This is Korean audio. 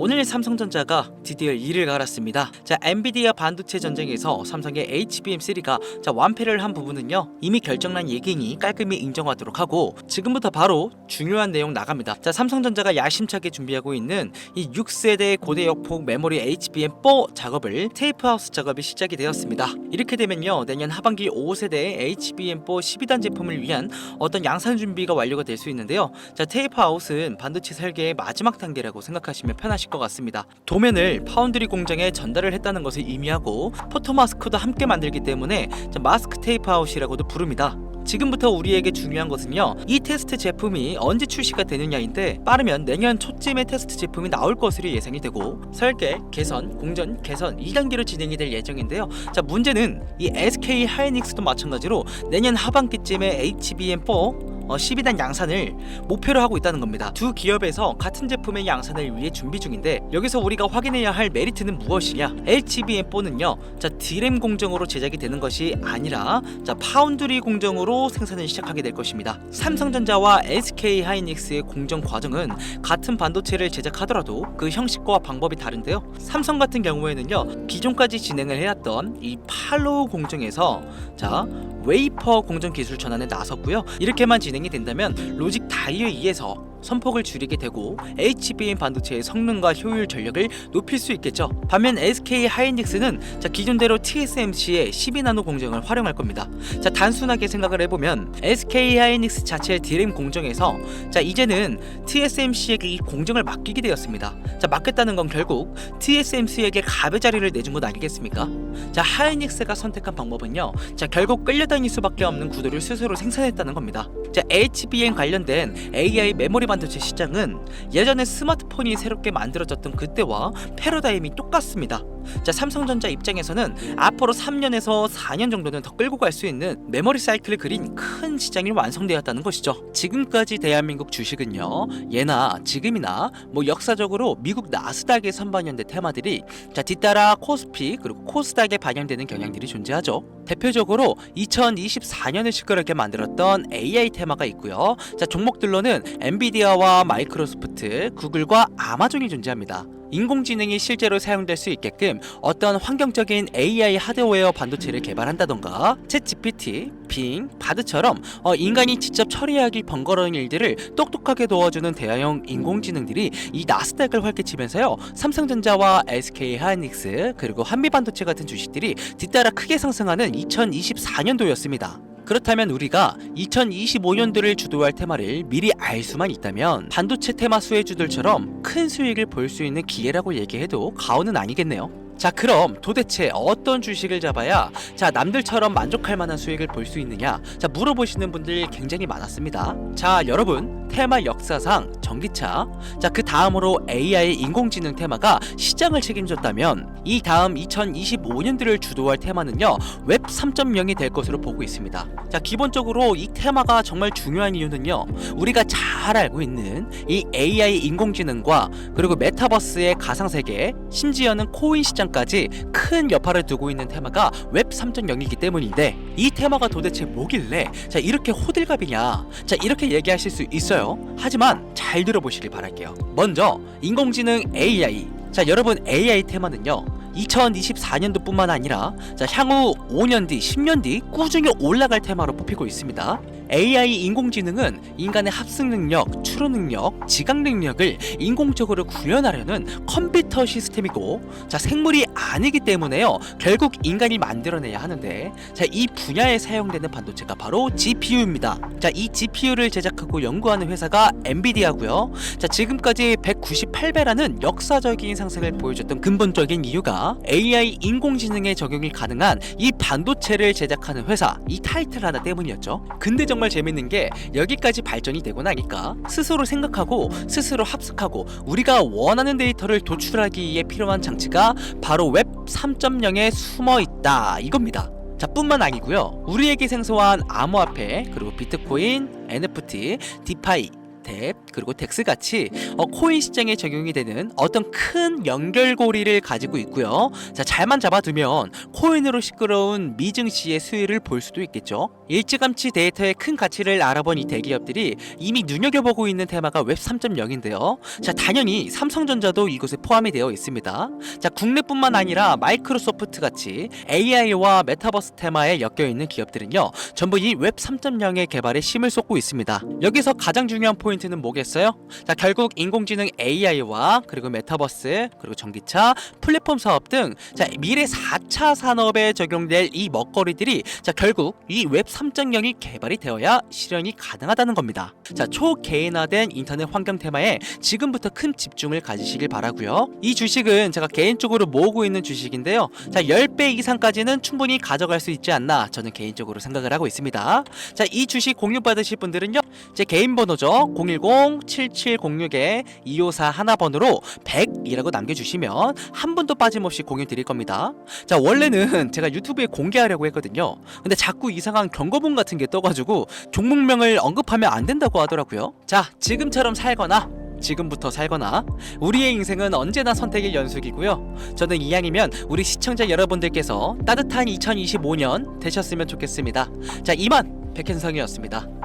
오늘 삼성전자가 드디어 이를 갈았습니다. 자, 엔비디아 반도체 전쟁에서 삼성의 HBM3가 자, 완패를 한 부분은요. 이미 결정난 얘기니 깔끔히 인정하도록 하고 지금부터 바로 중요한 내용 나갑니다. 자, 삼성전자가 야심차게 준비하고 있는 이 6세대 고대 역폭 메모리 HBM4 작업을 테이프하우스 작업이 시작이 되었습니다. 이렇게 되면요. 내년 하반기 5세대 HBM4 12단 제품을 위한 어떤 양산 준비가 완료가 될 수 있는데요. 자, 테이프아웃은 반도체 설계의 마지막 단계라고 생각하시면 편하실 것 같습니다. 도면을 파운드리 공장에 전달을 했다는 것을 의미하고 포토 마스크도 함께 만들기 때문에 자, 마스크 테이프 아웃이라고도 부릅니다. 지금부터 우리에게 중요한 것은요. 이 테스트 제품이 언제 출시가 되느냐인데 빠르면 내년 초쯤에 테스트 제품이 나올 것으로 예상이 되고 설계, 개선, 공전, 개선 2단계로 진행이 될 예정인데요. 자, 문제는 이 SK 하이닉스도 마찬가지로 내년 하반기쯤에 HBM4 어, 12단 양산을 목표로 하고 있다는 겁니다. 두 기업에서 같은 제품의 양산을 위해 준비 중인데 여기서 우리가 확인해야 할 메리트는 무엇이냐? HBM4는요, 자 디램 공정으로 제작이 되는 것이 아니라 자 파운드리 공정으로 생산을 시작하게 될 것입니다. 삼성전자와 SK 하이닉스의 공정 과정은 같은 반도체를 제작하더라도 그 형식과 방법이 다른데요. 삼성 같은 경우에는요, 기존까지 진행을 해왔던 이 팔로우 공정에서 자 웨이퍼 공정 기술 전환에 나섰고요. 이렇게만 진행 이 된다면 로직 다이에 의해서 선폭을 줄이게 되고 HBM 반도체의 성능과 효율 전력을 높일 수 있겠죠. 반면 SK 하이닉스는 자 기존대로 TSMC의 12나노 공정을 활용할 겁니다. 자 단순하게 생각을 해보면 SK 하이닉스 자체의 디램 공정에서 자 이제는 TSMC에게 이 공정을 맡기게 되었습니다. 자 맡겼다는 건 결국 TSMC에게 갑의 자리를 내준 것 아니겠습니까? 자 하이닉스가 선택한 방법은요. 자 결국 끌려다닐 수밖에 없는 구도를 스스로 생산했다는 겁니다. 자 HBM 관련된 AI 메모리 반도체 시장은 예전에 스마트폰이 새롭게 만들어졌던 그때와 패러다임이 똑같습니다. 자 삼성전자 입장에서는 앞으로 3년에서 4년 정도는 더 끌고 갈 수 있는 메모리 사이클을 그린 큰 시장이 완성되었다는 것이죠. 지금까지 대한민국 주식은요 예나 지금이나 뭐 역사적으로 미국 나스닥에 선반영된 테마들이 자 뒤따라 코스피 그리고 코스닥에 반영되는 경향들이 존재하죠. 대표적으로 2024년을 시끄럽게 만들었던 AI 테마가 있고요. 자 종목들로는 엔비디아와 마이크로소프트, 구글과 아마존이 존재합니다. 인공지능이 실제로 사용될 수 있게끔 어떤 환경적인 AI 하드웨어 반도체를 개발한다던가 챗 GPT, 빙, 바드처럼 어, 인간이 직접 처리하기 번거로운 일들을 똑똑하게 도와주는 대화형 인공지능들이 이 나스닥을 활개치면서요 삼성전자와 SK 하이닉스 그리고 한미반도체 같은 주식들이 뒤따라 크게 상승하는 2024년도였습니다. 그렇다면 우리가 2025년도를 주도할 테마를 미리 알 수만 있다면 반도체 테마 수혜주들처럼 큰 수익을 볼 수 있는 기회라고 얘기해도 가오는 아니겠네요. 자 그럼 도대체 어떤 주식을 잡아야 자 남들처럼 만족할 만한 수익을 볼 수 있느냐? 자 물어보시는 분들 굉장히 많았습니다. 자 여러분 테마 역사상 전기차. 자 그 다음으로 AI 인공지능 테마가 시장을 책임졌다면 이 다음 2025년들을 주도할 테마는요 웹 3.0이 될 것으로 보고 있습니다. 자 기본적으로 이 테마가 정말 중요한 이유는요 우리가 잘 알고 있는 이 AI 인공지능과 그리고 메타버스의 가상세계 심지어는 코인 시장 까지 큰 여파를 두고 있는 테마가 웹 3.0이기 때문인데 이 테마가 도대체 뭐길래 자 이렇게 호들갑이냐? 자 이렇게 얘기하실 수 있어요. 하지만 잘 들어보시길 바랄게요. 먼저 인공지능 AI 자 여러분 AI 테마는요 2024년도 뿐만 아니라 자 향후 5년 뒤, 10년 뒤 꾸준히 올라갈 테마로 뽑히고 있습니다. AI 인공지능은 인간의 합승 능력, 추론 능력, 지각 능력을 인공적으로 구현하려는 컴퓨터 시스템이고 자 생물이 아니기 때문에요. 결국 인간이 만들어내야 하는데 자 이 분야에 사용되는 반도체가 바로 GPU입니다. 자 이 GPU를 제작하고 연구하는 회사가 엔비디아고요. 자 지금까지 198배라는 역사적인 상승을 보여줬던 근본적인 이유가 AI 인공지능에 적용이 가능한 이 반도체를 제작하는 회사 이 타이틀 하나 때문이었죠. 근데 정말 재밌는 게 여기까지 발전이 되고 나니까 스스로 생각하고 스스로 합숙하고 우리가 원하는 데이터를 도출하기에 필요한 장치가 바로 웹 3.0에 숨어 있다 이겁니다. 자 뿐만 아니고요 우리에게 생소한 암호화폐 그리고 비트코인, NFT, 디파이 뎁 그리고 덱스 같이 어, 코인 시장에 적용이 되는 어떤 큰 연결고리를 가지고 있고요. 자 잘만 잡아두면 코인으로 시끄러운 미증시의 수위를 볼 수도 있겠죠. 일찌감치 데이터의 큰 가치를 알아본 이 대기업들이 이미 눈여겨보고 있는 테마가 웹 3.0인데요. 자 당연히 삼성전자도 이곳에 포함이 되어 있습니다. 자 국내뿐만 아니라 마이크로소프트 같이 AI와 메타버스 테마에 엮여 있는 기업들은요 전부 이 웹 3.0의 개발에 힘을 쏟고 있습니다. 여기서 가장 중요한 포인트 포인트는 뭐겠어요? 자, 결국 인공지능 AI와 그리고 메타버스, 그리고 전기차, 플랫폼 사업 등 자, 미래 4차 산업에 적용될 이 먹거리들이 자, 결국 이 웹 3.0이 개발이 되어야 실현이 가능하다는 겁니다. 자, 초개인화된 인터넷 환경 테마에 지금부터 큰 집중을 가지시길 바라고요. 이 주식은 제가 개인적으로 모으고 있는 주식인데요. 자, 10배 이상까지는 충분히 가져갈 수 있지 않나 저는 개인적으로 생각을 하고 있습니다. 자, 이 주식 공유 받으실 분들은요. 제 개인 번호죠. 0 010-7706-2541번으로 100이라고 남겨주시면 한 분도 빠짐없이 공유 드릴 겁니다. 자, 원래는 제가 유튜브에 공개하려고 했거든요. 근데 자꾸 이상한 경고문 같은 게 떠가지고 종목명을 언급하면 안 된다고 하더라고요. 자, 지금처럼 살거나 지금부터 살거나 우리의 인생은 언제나 선택의 연속이고요. 저는 이왕이면 우리 시청자 여러분들께서 따뜻한 2025년 되셨으면 좋겠습니다. 자, 이만 백현성이었습니다.